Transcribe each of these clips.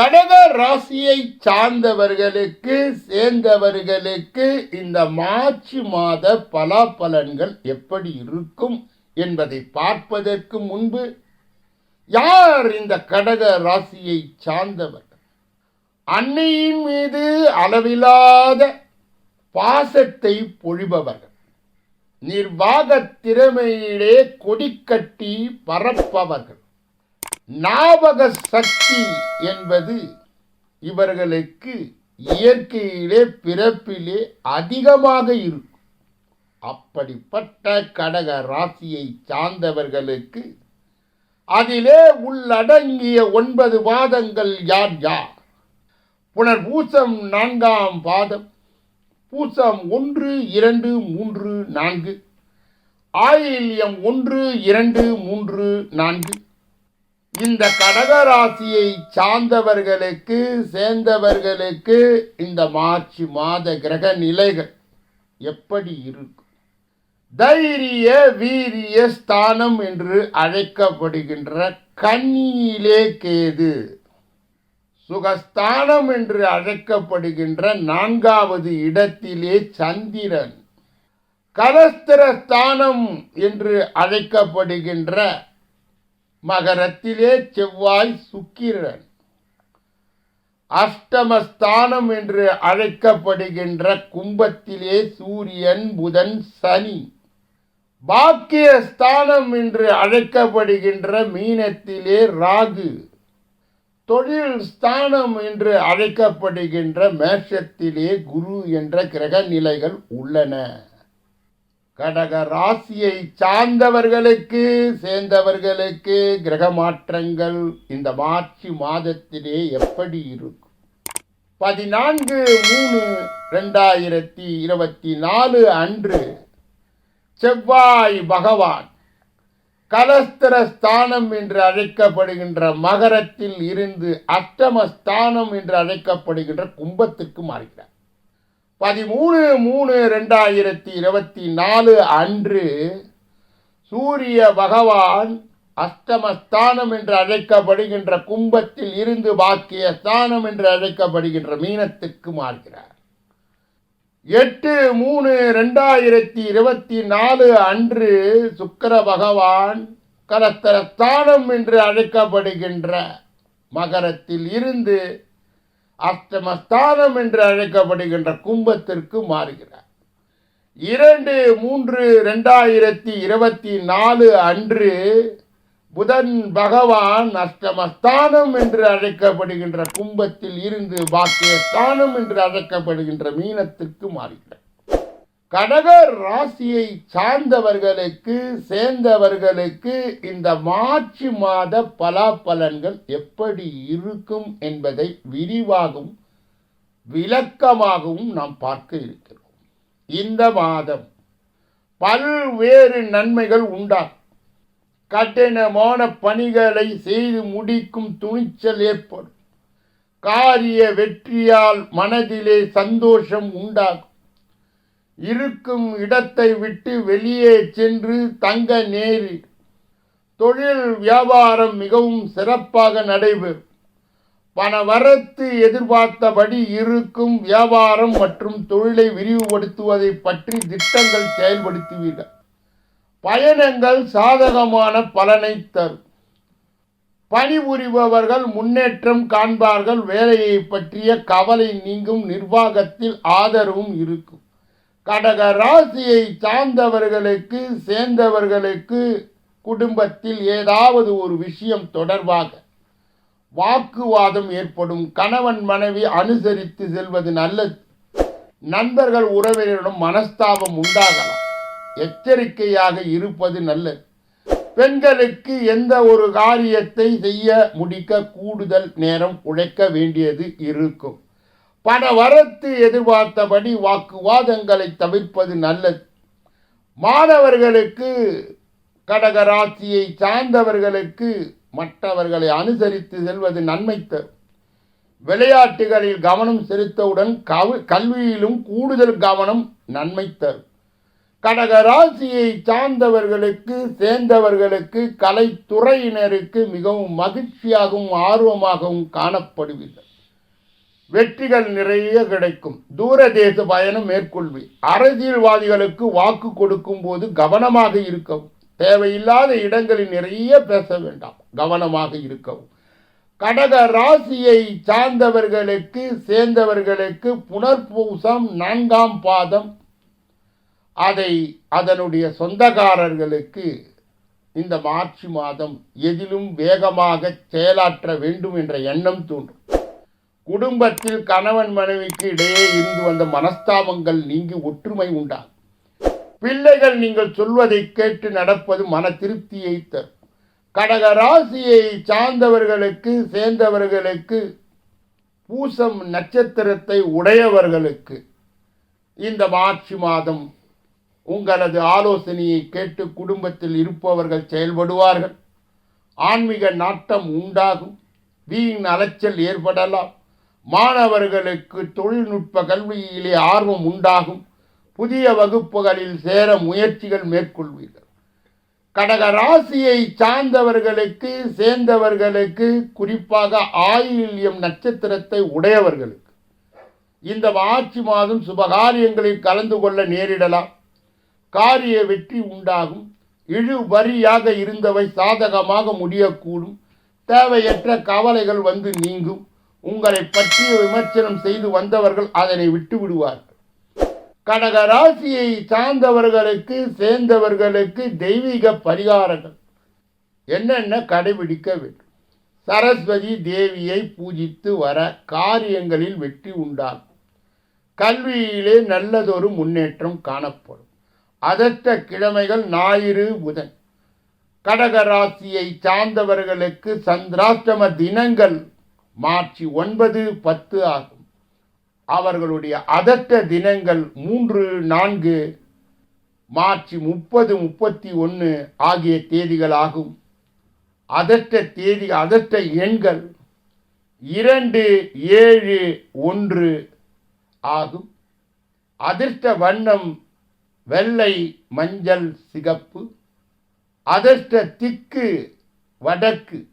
கடக ராசியை சார்ந்தவர்களுக்கு சேர்ந்தவர்களுக்கு இந்த மார்ச் மாத பலாபலன்கள் எப்படி இருக்கும் என்பதை பார்ப்பதற்கு முன்பு யார் இந்த கடக ராசியை சார்ந்தவர்கள் அன்னையின் மீது அளவில்லாத பாசத்தை பொழிபவர்கள். நிர்வாக திறமையிலே கொடிக்கட்டி பரப்பவர்கள் ஞாபக சக்தி என்பது இவர்களுக்கு இயற்கையிலே பிறப்பிலே அதிகமாக இருக்கும். அப்படிப்பட்ட கடக ராசியை சார்ந்தவர்களுக்கு அதிலே உள்ளடங்கிய ஒன்பது பாதங்கள் யார் யார்? புனர் பூசம் நான்காம் பாதம் பூசம் ஒன்று இரண்டு மூன்று நான்கு ஆயில்யம் ஒன்று இரண்டு மூன்று நான்கு. இந்த கடகராசியை சார்ந்தவர்களுக்கு சேர்ந்தவர்களுக்கு இந்த மார்ச் மாத கிரக நிலைகள் எப்படி இருக்கும்? தைரிய வீரிய ஸ்தானம் என்று அழைக்கப்படுகின்ற கன்னியிலே கேது. சுகஸ்தானம் என்று அழைக்கப்படுகின்ற நான்காவது இடத்திலே சந்திரன். கலஸ்திரஸ்தானம் என்று அழைக்கப்படுகின்ற மகரத்திலே செவ்வாய் சுக்கிரன். அஷ்டமஸ்தானம் என்று அழைக்கப்படுகின்ற கும்பத்திலே சூரியன் புதன் சனி. பாக்கியஸ்தானம் என்று அழைக்கப்படுகின்ற மீனத்திலே ராகு. தொழில் ஸ்தானம் என்று அழைக்கப்படுகின்ற மேஷத்திலே குரு என்ற கிரக நிலைகள் உள்ளன. கடக ராசியை சார்ந்தவர்களுக்கு சேர்ந்தவர்களுக்கு கிரக மாற்றங்கள் இந்த மார்ச் மாதத்திலே எப்படி இருக்கும்? பதினான்கு மூணு ரெண்டாயிரத்தி இருபத்தி நாலு அன்று செவ்வாய் பகவான் கலஸ்திர ஸ்தானம் என்று அழைக்கப்படுகின்ற மகரத்தில் இருந்து அஷ்டம ஸ்தானம் என்று அழைக்கப்படுகின்ற கும்பத்துக்கு மாறுகிறார். பதிமூணு மூணு ரெண்டாயிரத்தி இருபத்தி நாலு அன்று சூரிய பகவான் அஷ்டமஸ்தானம் என்று அழைக்கப்படுகின்ற கும்பத்தில் இருந்து பாக்கிய ஸ்தானம் என்று அழைக்கப்படுகின்ற மீனத்துக்கு மாறுகிறார். எட்டு மூணு ரெண்டாயிரத்தி இருபத்தி நாலு அன்று சுக்கிர பகவான் கலத்தர ஸ்தானம் என்று அழைக்கப்படுகின்ற மகரத்தில் இருந்து அஷ்டமஸ்தானம் என்று அழைக்கப்படுகின்ற கும்பத்திற்கு மாறுகிறார். இரண்டு மூன்று ரெண்டாயிரத்தி இருபத்தி நாலு அன்று புதன் பகவான் அஷ்டமஸ்தானம் என்று அழைக்கப்படுகின்ற கும்பத்தில் இருந்து பாக்கியஸ்தானம் என்று அழைக்கப்படுகின்ற மீனத்திற்கு மாறுகிறார். கடக ராசியை சார்ந்தவர்களுக்கு சேர்ந்தவர்களுக்கு இந்த மார்ச் மாத பலாபலன்கள் எப்படி இருக்கும் என்பதை விரிவாகவும் விளக்கமாகவும் நாம் பார்க்க இருக்கிறோம். இந்த மாதம் பல்வேறு நன்மைகள் உண்டாகும் கடினமான பணிகளை செய்து முடிக்கும் துணிச்சல் ஏற்படும். காரிய வெற்றியால் மனதிலே சந்தோஷம் உண்டாகும். இருக்கும் இடத்தை விட்டு வெளியே சென்று தங்க நேரி. தொழில் வியாபாரம் மிகவும் சிறப்பாக நடைபெறும் பண வரத்து எதிர்பார்த்தபடி இருக்கும் வியாபாரம் மற்றும் தொழிலை விரிவுபடுத்துவதை பற்றி திட்டங்கள் செயல்படுத்துவீர்கள் பயணங்கள் சாதகமான பலனை தரும். பணிபுரிபவர்கள் முன்னேற்றம் காண்பார்கள். வேலையை பற்றிய கவலை நீங்கும் நிர்வாகத்தில் ஆதரவும் இருக்கும். கடக ராசியை சார்ந்தவர்களுக்கு சேர்ந்தவர்களுக்கு குடும்பத்தில் ஏதாவது ஒரு விஷயம் தொடர்பாக வாக்குவாதம் ஏற்படும். கணவன் மனைவி அனுசரித்து செல்வது நல்லது. நண்பர்கள் உறவினரிடம் மனஸ்தாபம் உண்டாகலாம். எச்சரிக்கையாக இருப்பது நல்லது. பெண்களுக்கு எந்த ஒரு காரியத்தை செய்ய முடிக்க கூடுதல் நேரம் உழைக்க வேண்டியது இருக்கும். பண வரத்து எதிர்பார்த்தபடி வாக்குவாதங்களை தவிர்ப்பது நல்லது. மாணவர்களுக்கு கடகராசியை சார்ந்தவர்களுக்கு மற்றவர்களை அனுசரித்து செல்வது நன்மை தரும். விளையாட்டுகளில் கவனம் செலுத்தவுடன் கவு கல்வியிலும் கூடுதல் கவனம் நன்மை தரும். கடகராசியை சார்ந்தவர்களுக்கு சேர்ந்தவர்களுக்கு கலைத்துறையினருக்கு மிகவும் மகிழ்ச்சியாகவும் ஆர்வமாகவும் காணப்படுவீர்கள். வெற்றிகள் நிறைய கிடைக்கும். தூரதேச பயணம் மேற்கொள்வி. அரசியல்வாதிகளுக்கு வாக்கு கொடுக்கும் போது கவனமாக இருக்கவும். தேவையில்லாத இடங்களில் நிறைய பேச வேண்டாம். கவனமாக இருக்கவும். கடக ராசியை சார்ந்தவர்களுக்கு சேர்ந்தவர்களுக்கு புனர்பூசம் நான்காம் பாதம். அதை அதனுடைய சொந்தக்காரர்களுக்கு இந்த மார்ச் மாதம் எதிலும் வேகமாக செயலாற்ற வேண்டும் என்ற எண்ணம் தோன்றும். குடும்பத்தில் கணவன் மனைவிக்கு இடையே இருந்து வந்த மனஸ்தாபங்கள் நீங்கி ஒற்றுமை உண்டாகும். பிள்ளைகள் நீங்கள் சொல்வதை கேட்டு நடப்பது மன திருப்தியை தரும். கடக ராசியை சார்ந்தவர்களுக்கு சேர்ந்தவர்களுக்கு பூசம் நட்சத்திரத்தை உடையவர்களுக்கு இந்த மார்ச் மாதம் உங்களது ஆலோசனையை கேட்டு குடும்பத்தில் இருப்பவர்கள் செயல்படுவார்கள். ஆன்மீக நாட்டம் உண்டாகும். வீண் அலைச்சல் ஏற்படலாம். மாணவர்களுக்கு தொழில்நுட்ப கல்வியிலே ஆர்வம் உண்டாகும். புதிய வகுப்புகளில் சேர முயற்சிகள் மேற்கொள்வீர்கள். கடக ராசியை சார்ந்தவர்களுக்கு சேர்ந்தவர்களுக்கு குறிப்பாக ஆயில்யம் நட்சத்திரத்தை உடையவர்களுக்கு இந்த மார்ச் மாதம் சுபகாரியங்களில் கலந்து கொள்ள நேரிடலாம். காரிய வெற்றி உண்டாகும். இழுபறியாக இருந்தவை சாதகமாக முடியக்கூடும். தேவையற்ற கவலைகள் வந்து நீங்கும். உங்களை பற்றி விமர்சனம் செய்து வந்தவர்கள் அதனை விட்டு விடுவார்கள். கடக ராசியை சார்ந்தவர்களுக்கு சேர்ந்தவர்களுக்கு தெய்வீக பரிகாரங்கள். என்னென்ன கடைபிடிக்க வேண்டும்? சரஸ்வதி தேவியை பூஜித்து வர காரியங்களில் வெற்றி உண்டாகும். கல்வியிலே நல்லதொரு முன்னேற்றம் காணப்படும். அதற்ற கிழமைகள் ஞாயிறு புதன். கடகராசியை சார்ந்தவர்களுக்கு சந்திராஷ்டம தினங்கள் மார்ச் ஒன்பது பத்து ஆகும். அவர்களுடைய அதட்ட தினங்கள் மூன்று நான்கு மார்ச் முப்பது முப்பத்தி ஒன்று ஆகிய தேதிகளாகும். அதட்ட தேதி அதட்ட எண்கள் இரண்டு ஏழு ஒன்று ஆகும். அதிர்ஷ்ட வண்ணம் வெள்ளை மஞ்சள் சிகப்பு. அதிர்ஷ்ட திக்கு வடக்கு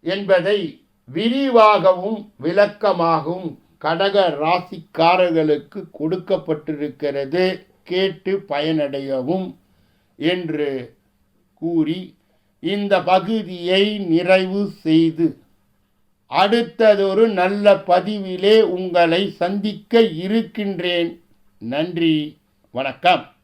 என்பதை விரிவாகவும் விளக்கமாகவும் கடக ராசிக்காரர்களுக்கு கொடுக்கப்பட்டிருக்கிறது. கேட்டு பயனடையவும் என்று கூறி இந்த பகுதியை நிறைவு செய்து அடுத்ததொரு நல்ல பதிவிலே உங்களை சந்திக்க இருக்கின்றேன். நன்றி வணக்கம்.